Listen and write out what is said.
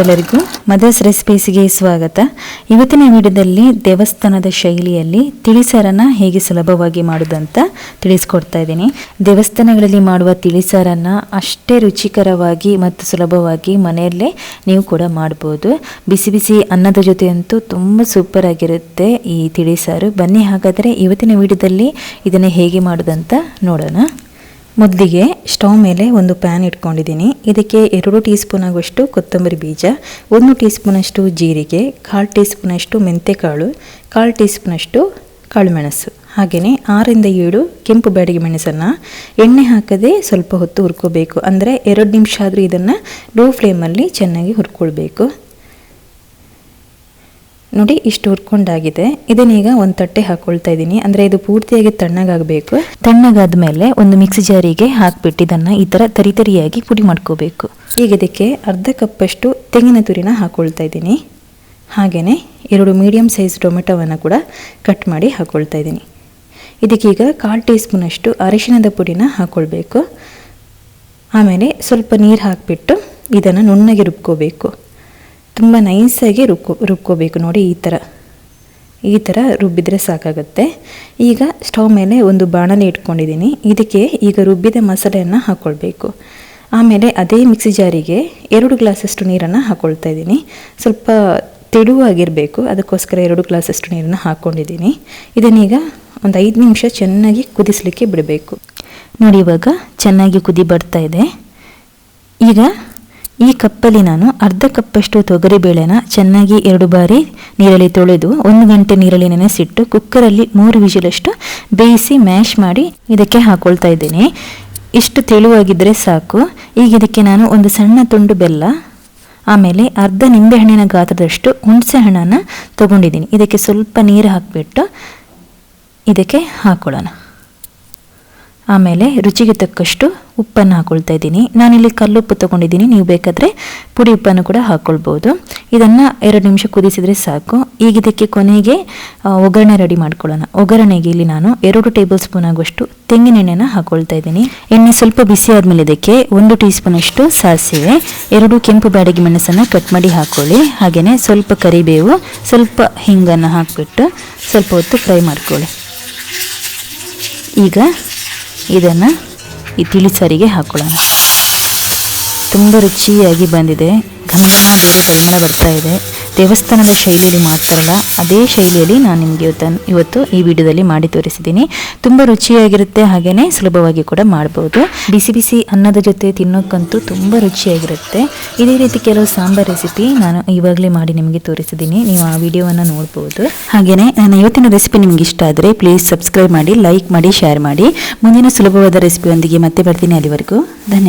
ಎಲ್ಲರಿಗೂ ಮದರ್ಸ್ ರೆಸಿಪೀಸ್ಗೆ ಸ್ವಾಗತ. ಇವತ್ತಿನ ವಿಡಿಯೋದಲ್ಲಿ ದೇವಸ್ಥಾನದ ಶೈಲಿಯಲ್ಲಿ ತಿಳಿಸಾರನ್ನು ಹೇಗೆ ಸುಲಭವಾಗಿ ಮಾಡೋದಂತ ತಿಳಿಸ್ಕೊಡ್ತಾ ಇದ್ದೀನಿ. ದೇವಸ್ಥಾನಗಳಲ್ಲಿ ಮಾಡುವ ತಿಳಿಸಾರನ್ನು ಅಷ್ಟೇ ರುಚಿಕರವಾಗಿ ಮತ್ತು ಸುಲಭವಾಗಿ ಮನೆಯಲ್ಲೇ ನೀವು ಕೂಡ ಮಾಡ್ಬೋದು. ಬಿಸಿ ಬಿಸಿ ಅನ್ನದ ಜೊತೆ ಅಂತೂ ತುಂಬ ಸೂಪರ್ ಆಗಿರುತ್ತೆ ಈ ತಿಳಿಸಾರು. ಬನ್ನಿ ಹಾಗಾದರೆ ಇವತ್ತಿನ ವಿಡಿಯೋದಲ್ಲಿ ಇದನ್ನು ಹೇಗೆ ಮಾಡೋದಂತ ನೋಡೋಣ. ಮೊದಲಿಗೆ ಸ್ಟವ್ ಮೇಲೆ ಒಂದು ಪ್ಯಾನ್ ಇಟ್ಕೊಂಡಿದ್ದೀನಿ. ಇದಕ್ಕೆ ಎರಡು ಟೀ ಸ್ಪೂನ್ ಆಗುವಷ್ಟು ಕೊತ್ತಂಬರಿ ಬೀಜ, ಒಂದು ಟೀ ಸ್ಪೂನಷ್ಟು ಜೀರಿಗೆ, ಕಾಲು ಟೀ ಸ್ಪೂನಷ್ಟು ಮೆಂತೆಕಾಳು, ಕಾಲು ಟೀ ಸ್ಪೂನಷ್ಟು ಕಾಳುಮೆಣಸು. ಹಾಗೆಯೇ ಆರಿಂದ ಏಳು ಕೆಂಪು ಬ್ಯಾಡಿಗೆ ಮೆಣಸನ್ನು ಎಣ್ಣೆ ಹಾಕದೆ ಸ್ವಲ್ಪ ಹೊತ್ತು ಹುರ್ಕೋಬೇಕು. ಅಂದರೆ ಎರಡು ನಿಮಿಷ ಆದರೂ ಇದನ್ನು ಲೋ ಫ್ಲೇಮಲ್ಲಿ ಚೆನ್ನಾಗಿ ಹುರ್ಕೊಳ್ಬೇಕು. ನೋಡಿ, ಇಷ್ಟು ಹುರ್ಕೊಂಡಾಗಿದೆ. ಇದನ್ನೀಗ ಒಂದು ತಟ್ಟೆ ಹಾಕೊಳ್ತಾ ಇದ್ದೀನಿ. ಅಂದರೆ ಇದು ಪೂರ್ತಿಯಾಗಿ ತಣ್ಣಗಾಗಬೇಕು. ತಣ್ಣಗಾದ ಮೇಲೆ ಒಂದು ಮಿಕ್ಸಿ ಜಾರಿಗೆ ಹಾಕ್ಬಿಟ್ಟು ಇದನ್ನು ಈ ಥರ ತರಿತರಿಯಾಗಿ ಪುಡಿ ಮಾಡ್ಕೋಬೇಕು. ಈಗ ಇದಕ್ಕೆ ಅರ್ಧ ಕಪ್ಪಷ್ಟು ತೆಂಗಿನ ತುರಿನ ಹಾಕೊಳ್ತಾ ಇದ್ದೀನಿ. ಹಾಗೆಯೇ ಎರಡು ಮೀಡಿಯಮ್ ಸೈಜ್ ಟೊಮೆಟೊವನ್ನು ಕೂಡ ಕಟ್ ಮಾಡಿ ಹಾಕೊಳ್ತಾ ಇದ್ದೀನಿ. ಇದಕ್ಕೀಗ ಕಾಲು ಟೀ ಸ್ಪೂನಷ್ಟು ಅರಿಶಿಣದ ಪುಡಿನ ಹಾಕ್ಕೊಳ್ಬೇಕು ಆಮೇಲೆ ಸ್ವಲ್ಪ ನೀರು ಹಾಕಿಬಿಟ್ಟು ಇದನ್ನು ನುಣ್ಣಗೆ ರುಬ್ಕೋಬೇಕು. ತುಂಬ ನೈಸಾಗಿ ರುಬ್ಕೋ ರುಬ್ಕೋಬೇಕು ನೋಡಿ ಈ ಥರ ಈ ಥರ ರುಬ್ಬಿದರೆ ಸಾಕಾಗುತ್ತೆ. ಈಗ ಸ್ಟವ್ ಮೇಲೆ ಒಂದು ಬಾಣಲೆ ಇಟ್ಕೊಂಡಿದ್ದೀನಿ. ಇದಕ್ಕೆ ಈಗ ರುಬ್ಬಿದ ಮಸಾಲೆಯನ್ನು ಹಾಕ್ಕೊಳ್ಬೇಕು ಆಮೇಲೆ ಅದೇ ಮಿಕ್ಸಿ ಜಾರಿಗೆ ಎರಡು ಗ್ಲಾಸಷ್ಟು ನೀರನ್ನು ಹಾಕ್ಕೊಳ್ತಾ ಇದ್ದೀನಿ. ಸ್ವಲ್ಪ ತೆಳುವಾಗಿರಬೇಕು, ಅದಕ್ಕೋಸ್ಕರ ಎರಡು ಗ್ಲಾಸಷ್ಟು ನೀರನ್ನು ಹಾಕ್ಕೊಂಡಿದ್ದೀನಿ ಇದನ್ನೀಗ ಒಂದು ಐದು ನಿಮಿಷ ಚೆನ್ನಾಗಿ ಕುದಿಸಲಿಕ್ಕೆ ಬಿಡಬೇಕು. ನೋಡಿ ಇವಾಗ ಚೆನ್ನಾಗಿ ಕುದಿ ಬರ್ತಾ ಇದೆ. ಈಗ ಈ ಕಪ್ಪಲ್ಲಿ ನಾನು ಅರ್ಧ ಕಪ್ಪಷ್ಟು ತೊಗರಿಬೇಳೆನ ಚೆನ್ನಾಗಿ ಎರಡು ಬಾರಿ ನೀರಲ್ಲಿ ತೊಳೆದು ಒಂದು ಗಂಟೆ ನೀರಲ್ಲಿ ನೆನೆಸಿಟ್ಟು ಕುಕ್ಕರಲ್ಲಿ ಮೂರು ವಿಜಿಲಷ್ಟು ಬೇಯಿಸಿ ಮ್ಯಾಶ್ ಮಾಡಿ ಇದಕ್ಕೆ ಹಾಕೊಳ್ತಾ ಇದ್ದೀನಿ. ಇಷ್ಟು ತೆಳುವಾಗಿದ್ದರೆ ಸಾಕು. ಈಗ ಇದಕ್ಕೆ ನಾನು ಒಂದು ಸಣ್ಣ ತುಂಡು ಬೆಲ್ಲ, ಆಮೇಲೆ ಅರ್ಧ ನಿಂಬೆಹಣ್ಣಿನ ಗಾತ್ರದಷ್ಟು ಹುಣಸೆ ಹಣ್ಣನ್ನು ತೊಗೊಂಡಿದ್ದೀನಿ. ಇದಕ್ಕೆ ಸ್ವಲ್ಪ ನೀರು ಹಾಕಿಬಿಟ್ಟು ಇದಕ್ಕೆ ಹಾಕೊಳ್ಳೋಣ. ಆಮೇಲೆ ರುಚಿಗೆ ತಕ್ಕಷ್ಟು ಉಪ್ಪನ್ನು ಹಾಕೊಳ್ತಾ ಇದ್ದೀನಿ. ನಾನಿಲ್ಲಿ ಕಲ್ಲುಪ್ಪು ತೊಗೊಂಡಿದ್ದೀನಿ. ನೀವು ಬೇಕಾದರೆ ಪುಡಿ ಉಪ್ಪನ್ನು ಕೂಡ ಹಾಕ್ಕೊಳ್ಬೋದು ಇದನ್ನು ಎರಡು ನಿಮಿಷ ಕುದಿಸಿದರೆ ಸಾಕು. ಈಗ ಇದಕ್ಕೆ ಕೊನೆಗೆ ಒಗ್ಗರಣೆ ರೆಡಿ ಮಾಡ್ಕೊಳ್ಳೋಣ. ಒಗ್ಗರಣೆಗೆ ಇಲ್ಲಿ ನಾನು ಎರಡು ಟೇಬಲ್ ಸ್ಪೂನ್ ಆಗುವಷ್ಟು ತೆಂಗಿನ ಎಣ್ಣೆನ ಹಾಕೊಳ್ತಾ ಇದ್ದೀನಿ. ಎಣ್ಣೆ ಸ್ವಲ್ಪ ಬಿಸಿ ಆದಮೇಲೆ ಇದಕ್ಕೆ ಒಂದು ಟೀ ಸ್ಪೂನಷ್ಟು ಸಾಸಿವೆ, ಎರಡು ಕೆಂಪು ಬ್ಯಾಡಗಿ ಮೆಣಸನ್ನು ಕಟ್ ಮಾಡಿ ಹಾಕ್ಕೊಳ್ಳಿ ಹಾಗೆಯೇ ಸ್ವಲ್ಪ ಕರಿಬೇವು, ಸ್ವಲ್ಪ ಹಿಂಗನ್ನು ಹಾಕಿಬಿಟ್ಟು ಸ್ವಲ್ಪ ಹೊತ್ತು ಫ್ರೈ ಮಾಡ್ಕೊಳ್ಳಿ. ಈಗ ಇದನ್ನು ಈ ತಿಳಿಸಾರಿಗೆ ಹಾಕೊಳ್ಳೋಣ. ತುಂಬ ರುಚಿಯಾಗಿ ಬಂದಿದೆ. ಘಮ ಘಮ ಪರಿಮಳ ಬರ್ತಾ ಇದೆ. ದೇವಸ್ಥಾನದ ಶೈಲಿಯಲ್ಲಿ ಮಾಡ್ತಾರಲ್ಲ ಅದೇ ಶೈಲಿಯಲ್ಲಿ ನಾನು ನಿಮಗೆ ಇವತ್ತು ಇವತ್ತು ಈ ವಿಡಿಯೋದಲ್ಲಿ ಮಾಡಿ ತೋರಿಸಿದ್ದೀನಿ. ತುಂಬ ರುಚಿಯಾಗಿರುತ್ತೆ ಹಾಗೆಯೇ ಸುಲಭವಾಗಿ ಕೂಡ ಮಾಡ್ಬೋದು. ಬಿಸಿ ಬಿಸಿ ಅನ್ನದ ಜೊತೆ ತಿನ್ನೋಕ್ಕಂತೂ ತುಂಬ ರುಚಿಯಾಗಿರುತ್ತೆ. ಇದೇ ರೀತಿ ಕೆಲವು ಸಾಂಬಾರ್ ರೆಸಿಪಿ ನಾನು ಇವಾಗಲೇ ಮಾಡಿ ನಿಮಗೆ ತೋರಿಸಿದ್ದೀನಿ. ನೀವು ಆ ವಿಡಿಯೋವನ್ನು ನೋಡ್ಬೋದು. ಹಾಗೆಯೇ ನಾನು ಇವತ್ತಿನ ರೆಸಿಪಿ ನಿಮ್ಗೆ ಇಷ್ಟ ಆದರೆ ಪ್ಲೀಸ್ ಸಬ್ಸ್ಕ್ರೈಬ್ ಮಾಡಿ ಲೈಕ್ ಮಾಡಿ ಶೇರ್ ಮಾಡಿ. ಮುಂದಿನ ಸುಲಭವಾದ ರೆಸಿಪಿಯೊಂದಿಗೆ ಮತ್ತೆ ಬರ್ತೀನಿ ಅಲ್ಲಿವರೆಗೂ. ಧನ್ಯವಾದ.